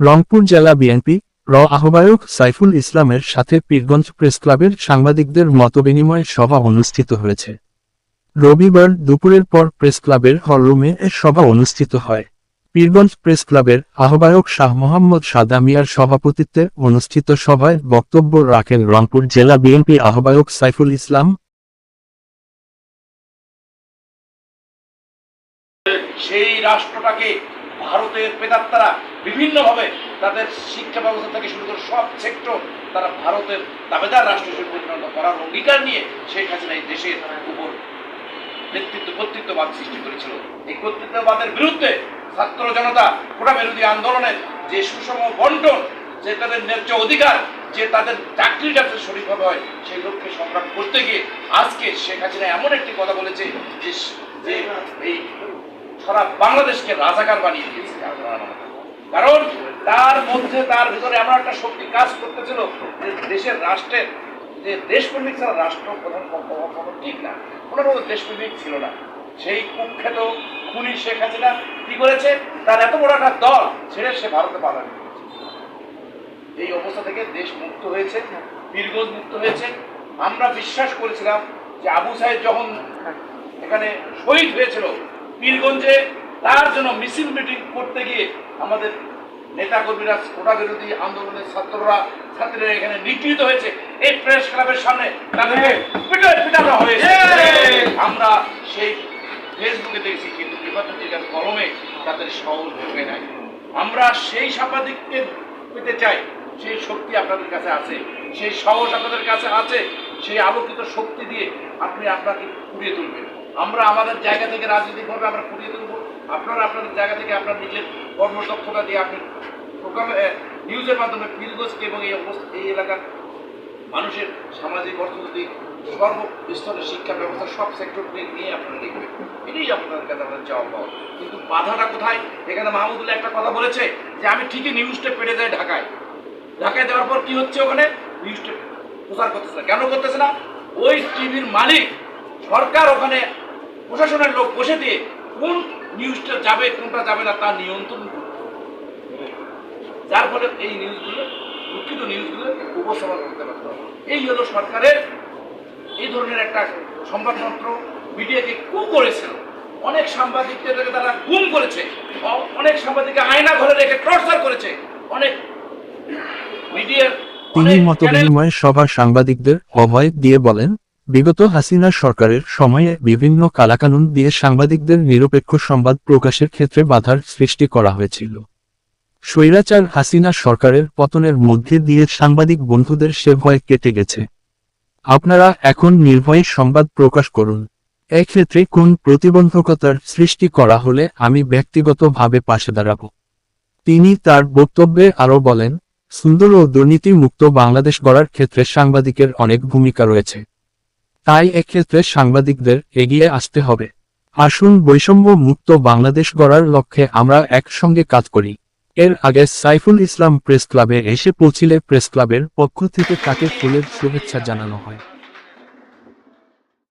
রংপুর জেলা বিএনপি, র আহ্বায়ক সাইফুল ইসলামের সাথে পীরগঞ্জ প্রেস ক্লাবের সাংবাদিকদের মতবিনিময় সভা অনুষ্ঠিত হয়েছে। রবিবার দুপুরের পর প্রেস ক্লাবের হলরুমে এ সভা অনুষ্ঠিত হয়। পীরগঞ্জ প্রেস ক্লাবের আহ্বায়ক শাহ মোহাম্মদ সাদা মিয়ার সভাপতিত্বে অনুষ্ঠিত সভায় বক্তব্য রাখেন রংপুর জেলা বিএনপি আহ্বায়ক সাইফুল ইসলাম। সেই রাষ্ট্রটাকে ভারতের প্রেতাত্মারা বিভিন্নভাবে তাদের শিক্ষা ব্যবস্থা থেকে শুরু করে সব সেক্টর তারা ভারতের দাবেদার রাষ্ট্র হিসেবে পরিণত করার অঙ্গীকার নিয়ে শেখ হাসিনা এই দেশের উপর নেতৃত্ব, কর্তৃত্ববাদ সৃষ্টি করেছিল। এই কর্তৃত্ববাদের বিরুদ্ধে ছাত্র জনতা কোটা বিরোধী আন্দোলনের যে সুষম বন্টন, যে তাদের ন্যায্য অধিকার, যে তাদের চাকরি যাতে সঠিকভাবে হয়, সেই লক্ষ্যে সংগ্রাম করতে গিয়ে আজকে শেখ হাসিনা এমন একটি কথা বলেছে যে সারা বাংলাদেশকে রাজাকার বানিয়ে দিয়েছে। কারণ তার মধ্যে, তার ভিতরে এমন একটা শক্তি কাজ করতেছিল যে দেশের রাষ্ট্রের, যে দেশপ্রেমিক ছাড়া রাষ্ট্র প্রধান কখনো ঠিক না। ওনার মধ্যে দেশপ্রেমিক ছিল না। সেই কুখ্যাত খুনি শেখ হাসিনা কি করেছে? তার এত বড় একটা দল ছেড়ে সে ভারতে পালান এই অবস্থা থেকে দেশ মুক্ত হয়েছে বীরগঞ্জ মুক্ত হয়েছে। আমরা বিশ্বাস করেছিলাম যে আবু সাহেব যখন এখানে শহীদ হয়েছিল পীরগঞ্জে তার জন্য মিছিল মিটিং করতে গিয়ে আমাদের নেতাকর্মীরা কোটা বিরোধী আন্দোলনের ছাত্ররা ছাত্রীরা এখানে নিগৃহীত হয়েছে। এই প্রেস ক্লাবের সামনে তাদেরকে পিটানো পিটানো হয়েছে। আমরা সেই ফেসবুকে দেখেছি কিন্তু পত্রিকার কলমে তাদের সহজ ঢোকে নাই। আমরা সেই সাংবাদিককে পেতে চাই সেই শক্তি আপনাদের কাছে আছে সেই সাহস আপনাদের কাছে আছে সেই আলোকিত শক্তি দিয়ে আপনি আপনাকে ফুরিয়ে তুলবেন। আমরা আমাদের জায়গা থেকে রাজনৈতিকভাবে আমরা ফুরিয়ে তুলব। আপনারা আপনাদের জায়গা থেকে আপনার নিজের কর্মদক্ষতা দিয়ে আপনি নিউজের মাধ্যমে ফিল্ডগোজকে এবং এই এই এলাকার মানুষের সামাজিক অর্থনৈতিক সর্বস্তরের শিক্ষা ব্যবস্থা সব সেক্টরকে নিয়ে আপনারা লিখবেন এটাই আপনাদের কাছে আমাদের চাওয়া পাওয়া। কিন্তু বাধাটা কোথায়? এখানে মাহমুদুল্লাহ একটা কথা বলেছে যে আমি ঠিকই নিউজটা পেরে যাই ঢাকায়। ঢাকায় যাওয়ার পর কি হচ্ছে ওখানে? নিউজটা প্রচার করতেছে না। কেন করতেছে না? ওই টিভির মালিক সরকার ওখানে প্রশাসনের লোক বসে দিয়ে কোন নিউজটা যাবে কোনটা যাবে না তার নিয়ন্ত্রণ করবে। যার ফলে এই নিউজগুলো দুঃখিত নিউজগুলো উপস্থাপন করতে পারতে এই হলো সরকারের এই ধরনের একটা সংবাদপত্র মিডিয়াকে কু করেছিল অনেক সাংবাদিকদের তারা গুম করেছে। অনেক সাংবাদিককে আয়না ঘরে রেখে টর্চার করেছে। অনেক মিডিয়ার তিনি মত বিনিময় সভা সাংবাদিকদের অভয় দিয়ে বলেন বিগত হাসিনা সরকারের সময়ে বিভিন্ন কালাকানুন দিয়ে সাংবাদিকদের নিরপেক্ষ সংবাদ প্রকাশের ক্ষেত্রে বাধার সৃষ্টি করা হয়েছিল। স্বৈরাচার হাসিনা সরকারের পতনের মধ্যে দিয়ে সাংবাদিক বন্ধুদের সে ভয় কেটে গেছে। আপনারা এখন নির্ভয়ে সংবাদ প্রকাশ করুন। এক্ষেত্রে কোন প্রতিবন্ধকতার সৃষ্টি করা হলে আমি ব্যক্তিগতভাবে পাশে দাঁড়াব। তিনি তার বক্তব্যে আরও বলেন, সুন্দর ও দুর্নীতিমুক্ত বাংলাদেশ গড়ার ক্ষেত্রে সাংবাদিকের অনেক ভূমিকা রয়েছে। তাই এক্ষেত্রে সাংবাদিকদের এগিয়ে আসতে হবে। আসুন বৈষম্য মুক্ত বাংলাদেশ গড়ার লক্ষ্যে আমরা একসঙ্গে কাজ করি। এর আগে সাইফুল ইসলাম প্রেস ক্লাবে এসে পৌঁছিলে প্রেস ক্লাবের পক্ষ থেকে তাকে ফুলের শুভেচ্ছা জানানো হয়।